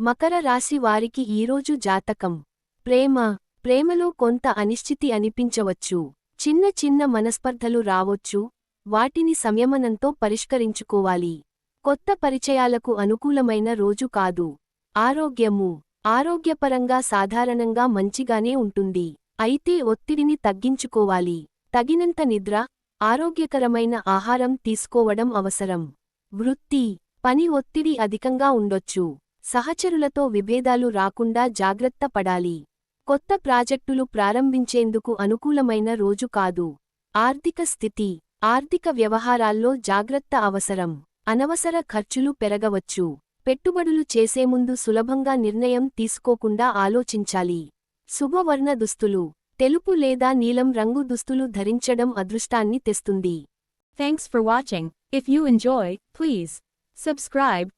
మకర రాశి వారికి ఈరోజు జాతకం. ప్రేమ ప్రేమలో కొంత అనిశ్చితి అనిపించవచ్చు. చిన్న చిన్న మనస్పర్ధలు రావొచ్చు. వాటిని సంయమనంతో పరిష్కరించుకోవాలి. కొత్త పరిచయాలకు అనుకూలమైన రోజు కాదు. ఆరోగ్యము ఆరోగ్యపరంగా సాధారణంగా మంచిగానే ఉంటుంది. అయితే ఒత్తిడిని తగ్గించుకోవాలి. తగినంత నిద్ర ఆరోగ్యకరమైన ఆహారం తీసుకోవడం అవసరం. వృత్తి పని ఒత్తిడి అధికంగా ఉండొచ్చు. సహచరులతో విభేదాలు రాకుండా జాగ్రత్త పడాలి. కొత్త ప్రాజెక్టులు ప్రారంభించేందుకు అనుకూలమైన రోజు కాదు. ఆర్థిక స్థితి ఆర్థిక వ్యవహారాల్లో జాగ్రత్త అవసరం. అనవసర ఖర్చులు పెరగవచ్చు. పెట్టుబడులు చేసే ముందు సులభంగా నిర్ణయం తీసుకోకుండా ఆలోచించాలి. శుభవర్ణ దుస్తులు తెలుపు లేదా నీలం రంగు దుస్తులు ధరించడం అదృష్టాన్ని తెస్తుంది. Thanks for watching if you enjoy please subscribe